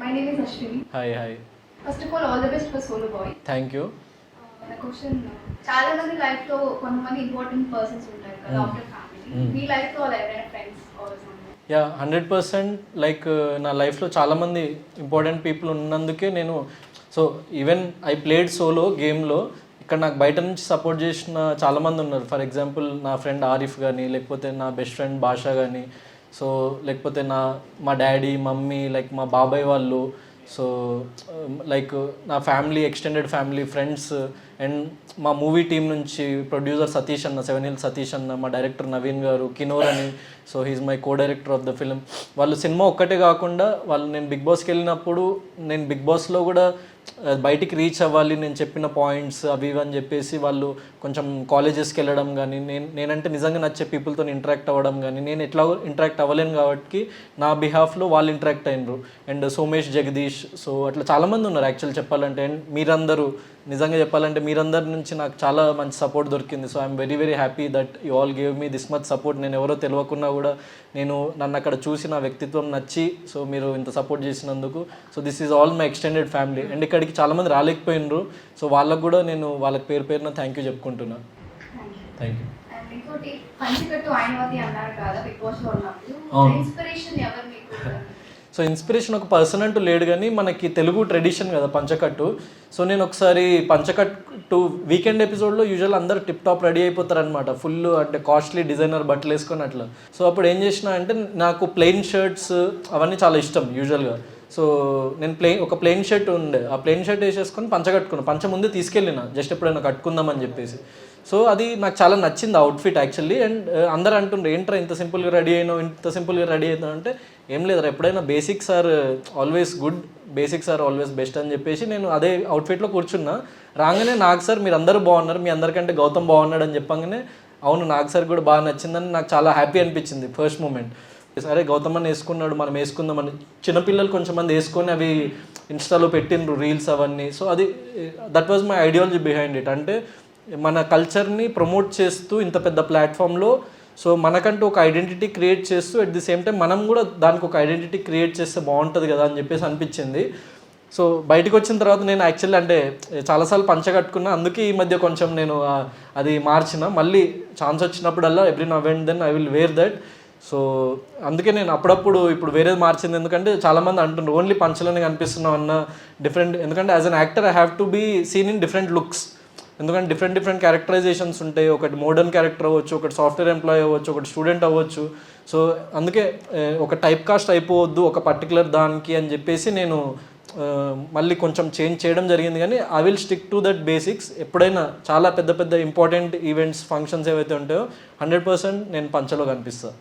My name is Ashwini. Hi hi First of all, all the best for Solo Boy. Thank you నా question చాలా మంది లైఫ్లో కొంతమంది important persons ఉంటారు కదా. After family Mm. మీ లైఫ్లో ఎవరైనా friends yeah hundred percent like నా లైఫ్లో చాలామంది ఇంపార్టెంట్ పీపుల్ ఉన్నందుకే నేను so even I played solo గేమ్లో ఇక్కడ నాకు బయట నుంచి సపోర్ట్ చేసిన చాలామంది ఉన్నారు ఫర్ ఎగ్జాంపుల్ నా ఫ్రెండ్ ఆరిఫ్ కానీ లేకపోతే నా బెస్ట్ ఫ్రెండ్ భాషా కానీ సో లేకపోతే నా మా డాడీ మమ్మీ లైక్ మా బాబాయ్ వాళ్ళు సో లైక్ నా family extended family friends and మా మూవీ టీం నుంచి ప్రొడ్యూసర్ సతీష్ అన్న సెవెన్ హిల్ సతీష్ అన్న మా డైరెక్టర్ నవీన్ గారు కినోర్ అని so he's my co director of the film. వాళ్ళు సినిమా ఒక్కటే కాకుండా వాళ్ళు నేను బిగ్ బాస్కి వెళ్ళినప్పుడు నేను బిగ్ బాస్లో కూడా బయటికి రీచ్ అవ్వాలి నేను చెప్పిన పాయింట్స్ అవి ఇవి అని చెప్పేసి వాళ్ళు కొంచెం కాలేజెస్కి వెళ్ళడం కానీ నేను నేనంటే నిజంగా నచ్చే పీపుల్తో ఇంటరాక్ట్ అవ్వడం కానీ నేను ఎట్లా ఇంటరాక్ట్ అవ్వలేను కాబట్టి నా బిహాఫ్లో వాళ్ళు ఇంటరాక్ట్ అయినరు. అండ్ సోమేష్ జగదీష్ సో అట్లా చాలామంది ఉన్నారు యాక్చువల్ చెప్పాలంటే. అండ్ మీరందరూ నిజంగా చెప్పాలంటే మీరందరి నుంచి నాకు చాలా మంచి సపోర్ట్ దొరికింది. So I'm very very happy that you all gave me this much support నేను ఎవరో తెలియకున్నా కూడా నేను నన్ను అక్కడ చూసి నా వ్యక్తిత్వం నచ్చి సో మీరు ఇంత సపోర్ట్ చేసినందుకు. So this is all my extended family and ఇక్కడికి చాలామంది రాలేకపోయినరు. సో వాళ్ళకు కూడా నేను వాళ్ళకి పేరు పేరున థ్యాంక్ యూ చెప్పుకుంటున్నా. థ్యాంక్ యూ అండ్ ఇంకోటి పంచికట్టు ఆయనవతి అన్నారు కదా బిగ్ బాస్లో ఉన్నప్పుడు. అవును. ఇన్స్పిరేషన్ ఎవరు మీకు? సో ఇన్స్పిరేషన్ ఒక పర్సన్ అంటూ లేడు కానీ మనకి తెలుగు ట్రెడిషన్ కదా పంచకట్టు. సో నేను ఒకసారి పంచకట్టు వీకెండ్ ఎపిసోడ్లో యూజువల్ అందరు టిప్ టాప్ రెడీ అయిపోతారు అనమాట ఫుల్ అంటే కాస్ట్లీ డిజైనర్ బట్టలు వేసుకొని అట్లా. సో అప్పుడు ఏం చేసిన అంటే నాకు ప్లెయిన్ షర్ట్స్ అవన్నీ చాలా ఇష్టం యూజువల్గా సో నేను ప్లెయిన్ ఒక ప్లెయిన్ షర్ట్ ఉండే. ఆ ప్లెయిన్ షర్ట్ వేసేసుకొని పంచ కట్టుకున్నాను పంచ ముందు తీసుకెళ్ళిన. జస్ట్ ఎప్పుడైనా కట్టుకుందామని చెప్పేసి. సో అది నాకు చాలా నచ్చింది అవుట్ఫిట్ యాక్చువల్లీ అండ్ అందరు అంటుండ్రు ఏంట్రా ఇంత సింపుల్గా రెడీ అయినావు? ఇంత సింపుల్గా రెడీ అవుతావు అంటే ఏం లేదు ఎప్పుడైనా basics are always good basics are always best అని చెప్పేసి నేను అదే అవుట్ఫిట్లో కూర్చున్నా. రాగానే నాకు సార్ మీరు అందరూ బాగున్నారు. మీ అందరికంటే గౌతమ్ బాగున్నాడు అని చెప్పంగానే అవును నాకు సార్ కూడా బాగా నచ్చిందని నాకు చాలా హ్యాపీ అనిపించింది. ఫస్ట్ మూమెంట్ సరే గౌతమ్ అని వేసుకున్నాడు మనం వేసుకుందామని. చిన్నపిల్లలు కొంచెం మంది వేసుకొని అవి ఇన్స్టాలో పెట్టిండ్రు రీల్స్ అవన్నీ. సో అది that was my ideology behind it అంటే మన కల్చర్ని ప్రమోట్ చేస్తూ ఇంత పెద్ద ప్లాట్ఫామ్లో సో మనకంటూ ఒక ఐడెంటిటీ క్రియేట్ చేస్తూ అట్ ది సేమ్ టైం మనం కూడా దానికి ఒక ఐడెంటిటీ క్రియేట్ చేస్తే బాగుంటుంది కదా అని చెప్పేసి అనిపించింది. సో బయటకు వచ్చిన తర్వాత నేను యాక్చువల్లీ అంటే చాలాసార్లు పంచగట్టుకున్నా అందుకే ఈ మధ్య కొంచెం నేను అది మార్చిన. మళ్ళీ ఛాన్స్ వచ్చినప్పుడల్లా every now and then I will wear that so అందుకే నేను అప్పుడప్పుడు ఇప్పుడు వేరేది మార్చింది. ఎందుకంటే చాలామంది అంటున్నారు ఓన్లీ పంచలోనే కనిపిస్తున్నావు అన్న డిఫరెంట్ ఎందుకంటే as an actor I have to be seen in different looks ఎందుకంటే డిఫరెంట్ డిఫరెంట్ క్యారెక్టరైజేషన్స్ ఉంటాయి. ఒకటి మోడర్న్ క్యారెక్టర్ అవ్వచ్చు ఒకటి సాఫ్ట్వేర్ ఎంప్లాయీ అవ్వచ్చు ఒకటి స్టూడెంట్ అవ్వచ్చు. సో అందుకే ఒక టైప్ కాస్ట్ అయిపోవద్దు ఒక పర్టికులర్ దానికి అని చెప్పేసి నేను మళ్ళీ కొంచెం చేంజ్ చేయడం జరిగింది. కానీ I will stick to that basics ఎప్పుడైనా చాలా పెద్ద పెద్ద ఇంపార్టెంట్ ఈవెంట్స్ ఫంక్షన్స్ ఏవైతే ఉంటాయో హండ్రెడ్ పర్సెంట్ నేను పంచలో కనిపిస్తాను